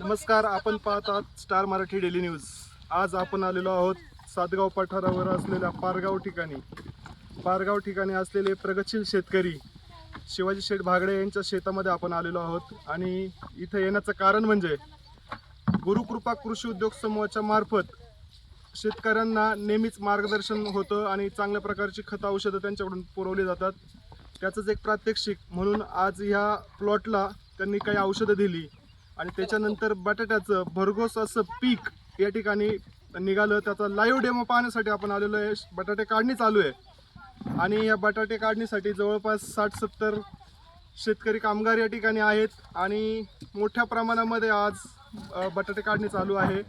नमस्कार आपण पाहतात स्टार मराठी डेली न्यूज. आज आपण आलेलो आहोत सातगाव पठारावर असलेल्या पारगाव ठिकाणी. पारगाव ठिकाणी असलेले प्रगतशील शेतकरी शिवाजी शेठ भागडे यांच्या शेतामध्ये आपण आलेलो आहोत. आणि इथं येण्याचं कारण म्हणजे गुरुकृपा कृषी उद्योग समूहाच्या मार्फत शेतकऱ्यांना नेहमीच मार्गदर्शन होतं आणि चांगल्या प्रकारची खतं औषधं त्यांच्याकडून पुरवली जातात. त्याचंच एक प्रात्यक्षिक म्हणून आज ह्या प्लॉटला त्यांनी काही औषधं दिली. आणि त्याच्यानंतर बटाट्याचं भरघोस असं पीक या ठिकाणी निघालं. त्याचा लाईव्ह डेमो पाहण्यासाठी आपण आलेलो आहे. बटाटे काढणी चालू आहे. आणि या बटाटे काढणीसाठी जवळपास साठ सत्तर शेतकरी कामगार या ठिकाणी आहेत. आणि मोठ्या प्रमाणामध्ये आज बटाटे काढणी चालू आहे.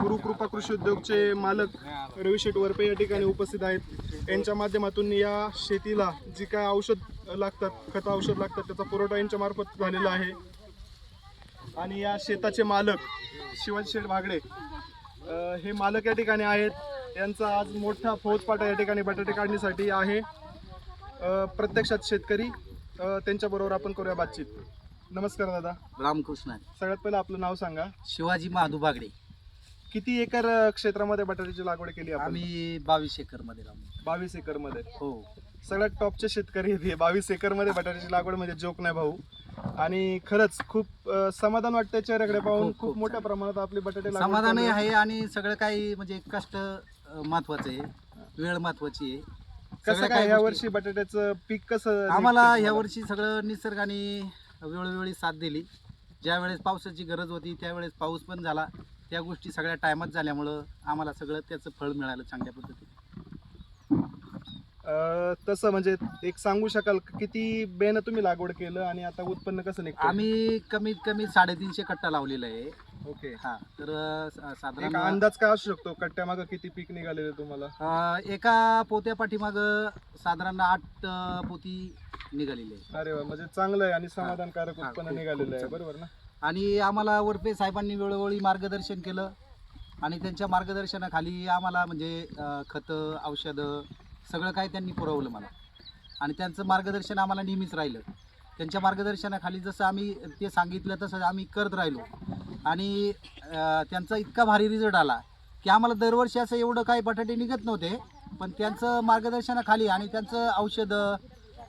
गुरुकृपा कृषी उद्योगचे मालक रविशेठ वरपे या ठिकाणी उपस्थित आहेत. यांच्या माध्यमातून या शेतीला जी काय औषध लागतात खत औषध लागतात त्याचा पुरवठा यांच्या मार्फत झालेला आहे. आणि या शेताचे मालक शिवाजी शेठ भागडे हे मालक या ठिकाणी आहेत. यांचा आज मोठा फौजपाटा या ठिकाणी बटाटे काढणीसाठी आहे. प्रत्यक्षात शेतकरी त्यांच्याबरोबर आपण करूया बातचीत. नमस्कार दादा. रामकृष्ण. सगळ्यात पहिलं आपलं नाव सांगा. शिवाजी महादू बागडे किती एकर क्षेत्रामध्ये बटाट्याची लागवड केली आम्ही बावीस एकरमध्ये बावीस एकरमध्ये हो. सगळ्यात टॉपचे शेतकरी बावीस एकरमध्ये बटाट्याची लागवड म्हणजे जोक नाही भाऊ. आणि खरंच खूप अ, समाधान वाटतंय चेहऱ्याकडे पाहून खूप- खूप खूप मोठ्या. प्रमाणात आपली बटाटे लागवड समाधानही आहे. आणि सगळं काही म्हणजे कष्ट अं, महत्वाचं आहे वेळ महत्वाची आहे कसं सगळ्या काय काही या गोष्टी- वर्षी बटाट्याचं पीक कसं आम्हाला निघतं ह्या तुम्हाला? वर्षी सगळं निसर्गाने वेळोवेळी साथ दिली ज्या वेळेस पावसाची गरज होती त्यावेळेस पाऊस पण झाला त्या गोष्टी सगळ्या टायमात झाल्यामुळं आम्हाला सगळं त्याचं फळ मिळालं चांगल्या पद्धतीने तसं म्हणजे एक सांगू शकाल का किती बेन तुम्ही लागवड केलं आणि आता उत्पन्न कसं निघतं आम्ही कमीत कमी साडेतीनशे कट्टा लावलेला आहे. ओके. हा तर अं, सा- एक साधारण अंदाज काय असू शकतो? कट्ट्यामागं किती पीक निघालेलं तुम्हाला? अं, एका पोत्या पाठीमाग साधारण आठ अं, पोती निघालेली आहे. अरे वा म्हणजे चांगलं आहे आणि समाधानकारक हा, उत्पन्न खूप- निघालेलं खूप आहे. चांगलं. बरोबर ना? आणि आम्हाला वरपे साहेबांनी वेळोवेळी मार्गदर्शन केलं आणि त्यांच्या मार्गदर्शनाखाली आम्हाला म्हणजे खतं औषधं सगळं काही त्यांनी पुरवलं मला. आणि त्यांचं मार्गदर्शन आम्हाला नेहमीच राहिलं. त्यांच्या मार्गदर्शनाखाली जसं आम्ही ते सांगितलं तसं आम्ही करत राहिलो. आणि त्यांचा इतका भारी रिझल्ट आला की आम्हाला दरवर्षी असं एवढं काही बटाटे निघत नव्हते पण त्यांचं मार्गदर्शनाखाली आणि त्यांचं औषधं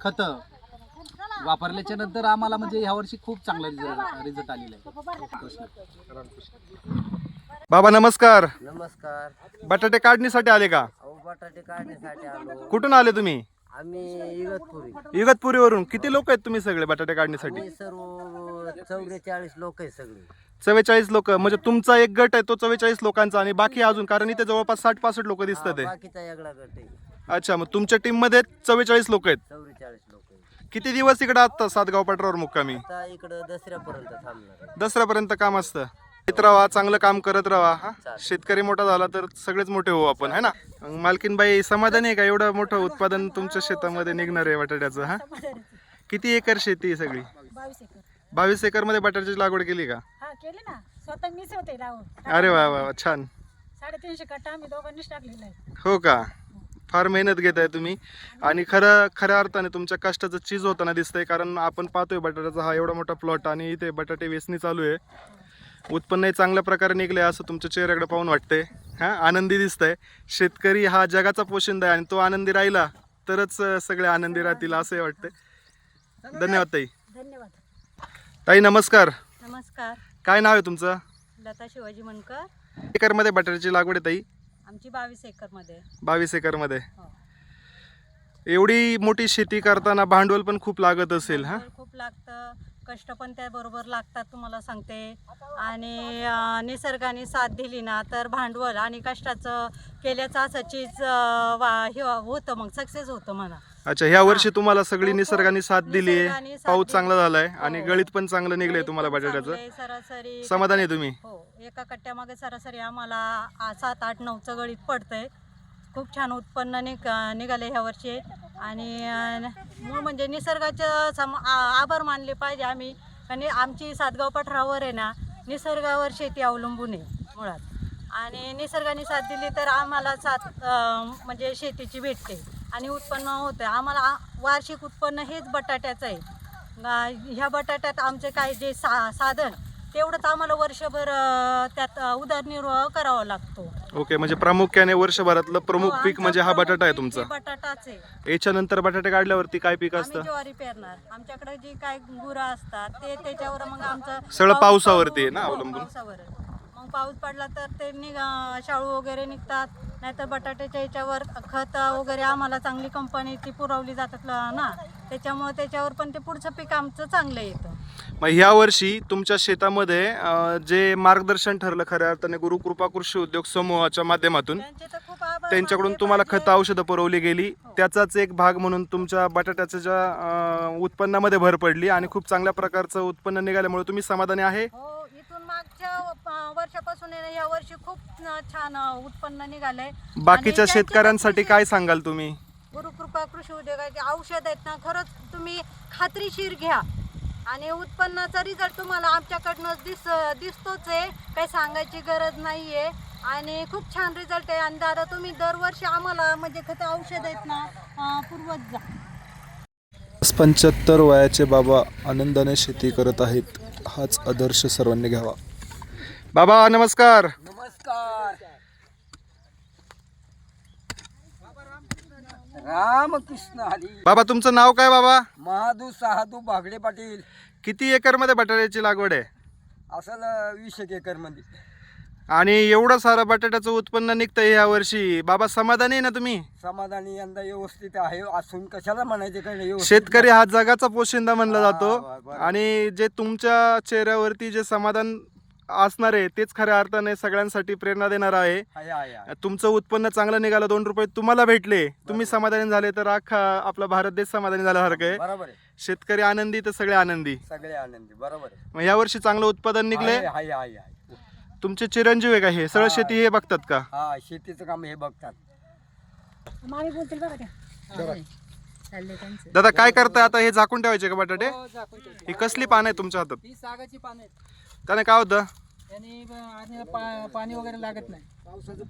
खतं वापरल्याच्या नंतर आम्हाला म्हणजे ह्यावर्षी खूप चांगला रिझल्ट रिझल्ट आलेला आहे. बाबा नमस्कार. नमस्कार. बटाटे काढणीसाठी आले का? बटाटे काढण्यासाठी आलो. कुठून आले तुम्ही? आम्ही इगतपुरी. इगतपुरीवरून. किती लोक आहेत तुम्ही सगळे बटाटे काढण्यासाठी? आम्ही सर्व चौवेचाळीस लोक आहे सगळे. चव्वेचाळीस लोक. म्हणजे तुमचा एक गट आहे तो चव्वेचाळीस लोकांचा आणि बाकी अजून कारण इथे जवळपास साठ पासष्ट लोक दिसतात हा, आहे बाकीचा वेगळा गट आहे. अच्छा मग तुमच्या टीममध्ये चव्वेचाळीस लोक आहेत. चौवेचाळीस लोक आहे किती दिवस इकडे असतात सातगाव पठारावर मुक्कामी. आता इकडं दसऱ्यापर्यंत थांबणार आहे. दसऱ्यापर्यंत काम असतं. येत राहा चांगलं काम करत राहा. हा. शेतकरी मोठा झाला तर सगळेच मोठे होऊ आपण है ना? मालकीनबाई समाधानी आहे का? एवढं मोठं उत्पादन तुमच्या शेतामध्ये निघणार आहे बटाट्याचं हा? किती एकर शेती आहे सगळी? बावीस एकर. मध्ये बटाट्याची लागवड केली का? हा केली ना. स्वतः मीच होते लावून अरे वा वा वा, छान. साडेतीनशे कट्टा आम्ही दोघांनीच टाकलेला आहे. हो का? फार मेहनत घेत आहे तुम्ही. आणि खरं खऱ्या अर्थाने तुमच्या कष्टाचं चीज होताना दिसतंय कारण आपण पाहतोय बटाट्याचा हा एवढा मोठा प्लॉट आणि इथे बटाटे वेचणी चालू आहे. उत्पन्नही चांगल्या प्रकारे निघले असं तुमच्या चेहऱ्याकडे पाहून वाटतंय. हा आनंदी दिसतंय. शेतकरी हा जगाचा पोशिंदा आहे आणि तो आनंदी राहिला तरच सगळे आनंदी राहतील असंही वाटतंय. धन्यवाद ताई. धन्यवाद. ताई नमस्कार. नमस्कार. काय नाव आहे तुमचं? लता शिवाजी मनकर. एकरमध्ये बटाट्याची लागवड आहे ताई? आमची बावीस एकरमध्ये. बावीस एकरमध्ये. हो. एवढी मोठी शेती करताना भांडवल पण खूप लागत असेल हा? खूप लागतं. कष्ट पण त्याबरोबर लागतात तुम्हाला सांगते आणि निसर्गाने साथ दिली ना तर भांडवल आणि कष्टाचं केल्याचं असं चीज वा- हे होतं मग सक्सेस होतं म्हणा अच्छा ह्या वर्षी. तुम्हाला सगळी निसर्गाने साथ दिली निसर्गाने साथ पाऊस दिली. चांगला झालाय आणि हो. गळीत पण चांगलं निघलंय तुम्हाला बटाट्याचं चांगले, सरासरी समाधानी आहे तुम्ही हो एका कट्ट्यामागे सरासरी आम्हाला आ- सात आठ नऊचं गळीत पडतंय खूप छान उत्पन्न निघ निघाले ह्या वर्षी. आणि मूळ म्हणजे निसर्गाचं सम आ- आभार मानले पाहिजे आम्ही. आणि आमची सातगाव पठारावर आहे ना निसर्गावर शेती अवलंबून आहे मुळात. आणि निसर्गाने साथ दिली तर आम्हाला साथ म्हणजे शेतीची भेटते आणि उत्पन्न होतं आम्हाला वार्षिक उत्पन्न हेच बटाट्याचं आहे. ह्या बटाट्यात आमचे काय जे सा साधन तेवढंच आम्हाला वर्षभर अं, त्यात अं, उदरनिर्वाह करावा लागतो. ओके म्हणजे प्रामुख्याने वर्षभरातलं प्रमुख हो, पीक म्हणजे हा बटाटा आहे तुमचा. बटाटाच आहे. याच्यानंतर बटाटे काढल्यावरती काय पीक आम्ही असतं? ज्वारी पेरणार. आमच्याकडे जी काय गुरं असतात ते त्याच्यावर मग आमचं सगळं पाऊस पावसावरती आहे ना हो, अवलंबून? पावसावर. मग पाऊस पडला तर ते निघा शाळू वगैरे निघतात. नाहीतर बटाट्याच्या याच्यावर खत वगैरे आम्हाला चांगली कंपनी ती पुरवली जातात ल- ना. त्याच्यामुळे त्याच्यावर पण ते पुढचं पीक आमचं चांगलं येतं. मग ह्या वर्षी तुमच्या शेतामध्ये अं, जे मार्गदर्शन ठरलं खऱ्या अर्थाने गुरुकृपा कृषी उद्योग समूहाच्या माध्यमातून त्यांचे तर खूप आभार त्यांच्याकडून मानले तुम्हाला पाहिजे. खत औषधं पुरवली गेली. त्याचाच एक भाग म्हणून तुमच्या बटाट्याच्या ज्या अं, उत्पन्नामध्ये भर पडली आणि खूप चांगल्या प्रकारचं उत्पन्न निघाल्यामुळे तुम्ही समाधानी आहे? हो इथून मागच्या वर्षापासून आहे ना, या वर्षी खूप न- छान अ, उत्पन्न निघालंय. बाकीच्या आणि शेतकऱ्यांसाठी काय सांगाल तुम्ही? गुरुकृपा कृषी उद्योगाचे औषध आहेत ना खरंच तुम्ही खात्रीशीर घ्या. आणि उत्पन्नाचा रिझल्ट तुम्हाला आमच्याकडनं दिस दिसतोच आहे काही सांगायची गरज नाही आहे आणि खूप छान रिझल्ट आहे. आणि दादा तुम्ही दरवर्षी आम्हाला म्हणजे खतं औषध आहेत ना अ, पुरवत जा. पंच्याहत्तर वयाचे बाबा आनंदाने शेती करत आहेत. हाच आदर्श सर्वांनी घ्यावा. बाबा नमस्कार. रामकृष्ण हरी. बाबा तुमचं नाव काय बाबा? महादू सहादू बागडे पाटील. किती एकरमध्ये बटाट्याची लागवड आहे? असल वीस एक एकरमध्ये आणि एवढं सारं बटाट्याचं उत्पन्न निघतंय या वर्षी. बाबा समाधानी आहे ना तुम्ही? समाधानी यंदा व्यवस्थित आहे. असून कशाला म्हणायचे काय व्यवस्थित शेतकरी हा जगाचा पोशिंदा म्हणला हा, जातो. बरोबर. आणि जे तुमच्या चेहऱ्यावरती जे समाधान असणार आहे तेच खऱ्या अर्थाने सगळ्यांसाठी प्रेरणा देणार आहे. तुमचं उत्पन्न चांगलं निघालं दोन रुपये तुम्हाला भेटले. तुम्ही समाधानी झाले तर अख्खा आपला भारत देश समाधानी झाल्यासारखं आहे. बरोबर आहे. शेतकरी आनंदी तर सगळे आनंदी. सगळे आनंदी बरोबर या वर्षी चांगलं उत्पादन निघले. तुमचे चिरंजीव आहे का हे? सगळं हा. शेती हे बघतात का? हा शेतीचं काम हे बघतात. दादा काय करताय? आता हे झाकून ठेवायचे का बटाटे? ही कसली पान आहे तुमच्या हातात? ही त्याने काय होतं? पा- पाणी वगैरे लागत नाही.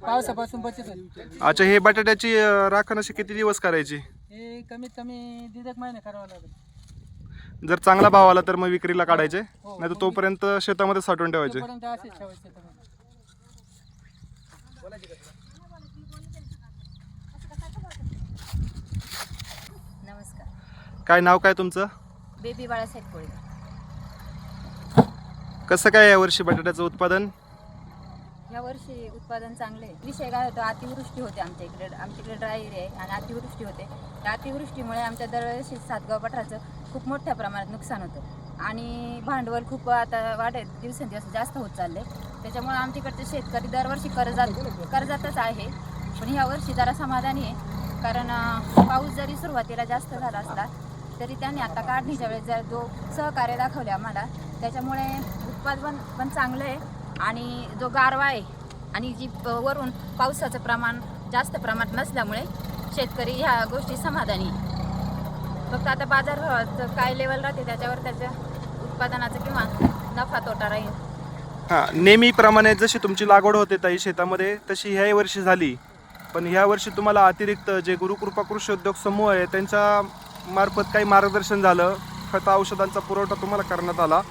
पावसापासून बचत होते. अच्छा हे बटाट्याची अं, राखण अशी किती दिवस करायची? हे कमीत कमी दीड एक महिने करावं लागेल. जर चांगला भाव आला तर मग विक्रीला काढायचे? हो, नाही तर तोपर्यंत शेतामध्ये साठवून ठेवायचे. तोपर्यंत असेच ठेवायचे त्यामध्ये. नमस्कार. काय नाव काय तुमचं? बेबी बाळासाहेब कोळी. कसं काय यावर्षी बटाट्याचं उत्पादन? या वर्षी उत्पादन चांगले आहे. विषय काय होतो अतिवृष्टी होते आमच्या इकडे. आमच्याकडे ड्राय एरिया आहे आणि अतिवृष्टी होते. त्या अतिवृष्टीमुळे आमच्या दरवर्षी सातगाव पठाराचं खूप मोठ्या प्रमाणात नुकसान होतं. आणि भांडवल खूप आता वाढेल दिवसेंदिवस जास्त होत चालले त्याच्यामुळे आमच्याकडचे शेतकरी दरवर्षी कर्जात कर्जातच आहे. पण ह्या वर्षी जरा समाधानी आहे. कारण पाऊस जरी सुरुवातीला जास्त झाला असला तरी त्यांनी आता काढणीच्या वेळेस जर जो सहकार्य दाखवले आम्हाला त्याच्यामुळे उत्पादन पण चांगलं आहे. आणि जो गारवा आहे आणि जी प- वरून पावसाचं प्रमाण जास्त प्रमाणात नसल्यामुळे शेतकरी ह्या गोष्टी समाधानी फक्त आता बाजारभावाचं काय लेवल राहते त्याच्यावर त्याच्या उत्पादनाचं किंवा नफा तोटा राहील. हां नेहमीप्रमाणे जशी तुमची लागवड होते ताई शेतामध्ये तशी ह्याही वर्षी झाली. पण ह्या वर्षी तुम्हाला अतिरिक्त जे गुरुकृपा कृषी उद्योग समूह आहे त्यांच्या मार्फत काही मार्गदर्शन झालं. खत औषधांचा पुरवठा तुम्हाला करण्यात आला.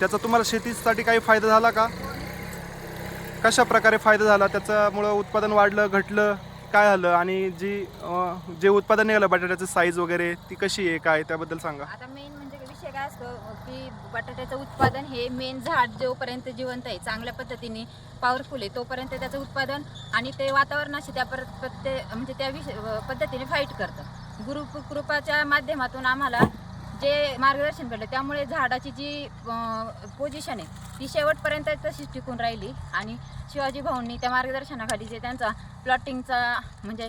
त्याचा तुम्हाला शेतीसाठी काही फायदा झाला का? कशा प्रकारे फायदा झाला? त्याच्यामुळं उत्पादन वाढलं घटलं काय झालं? आणि जी अं, जे उत्पादन निघालं बटाट्याचं साईज वगैरे ती कशी आहे काय त्याबद्दल सांगा. आता मेन म्हणजे विषय काय असतो की बटाट्याचं उत्पादन हे मेन झाड जोपर्यंत जिवंत आहे चांगल्या पद्धतीने पॉवरफुल आहे तोपर्यंत त्याचं उत्पादन आणि ते वातावरणाशी त्या पर प्रत्ये म्हणजे त्या विषय पद्धतीने फाईट करतं. गुरु कृपाच्या माध्यमातून आम्हाला जे मार्गदर्शन केलं त्यामुळे झाडाची जी पोझिशन आहे ती शेवटपर्यंत तशीच टिकून राहिली. आणि शिवाजी भाऊंनी त्या मार्गदर्शनाखाली जे त्यांचा प्लॉटिंगचा म्हणजे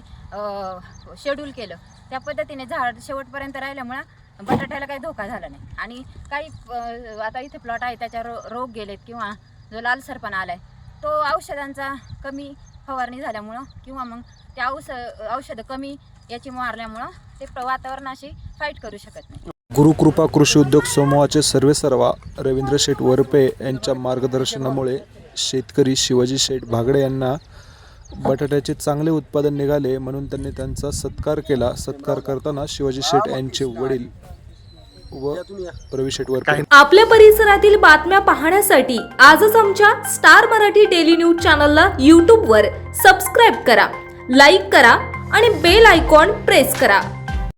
शेड्यूल केलं त्या पद्धतीने झाड शेवटपर्यंत राहिल्यामुळं बटाट्याला काही धोका झाला नाही. आणि काही आता इथे प्लॉट आहे त्याच्यावर रो- रोग गेलेत किंवा जो लालसरपणा आहे तो औषधांचा कमी फवारणी झाल्यामुळं किंवा मग त्या औष औषधं कमी याची मारल्यामुळं ते वातावरणाशी फाईट करू शकत नाही. गुरुकृपा कृषी उद्योग समूहाचे सर्वेसर्वा रवींद्र शेठ वरपे यांच्या मार्गदर्शनामुळे शेतकरी शिवाजी शेठ भागडे यांना बटाट्याचे चांगले उत्पादन निघाले म्हणून त्यांनी त्यांचा सत्कार केला. सत्कार करताना शिवाजी शेठ यांचे वडील व रवी शेट वरपे आपल्या परिसरातील बातम्या पाहण्यासाठी आजच आमच्या स्टार मराठी डेली न्यूज चॅनलला यूट्यूबवर सबस्क्राईब करा लाईक करा आणि बेल आयकॉन प्रेस करा.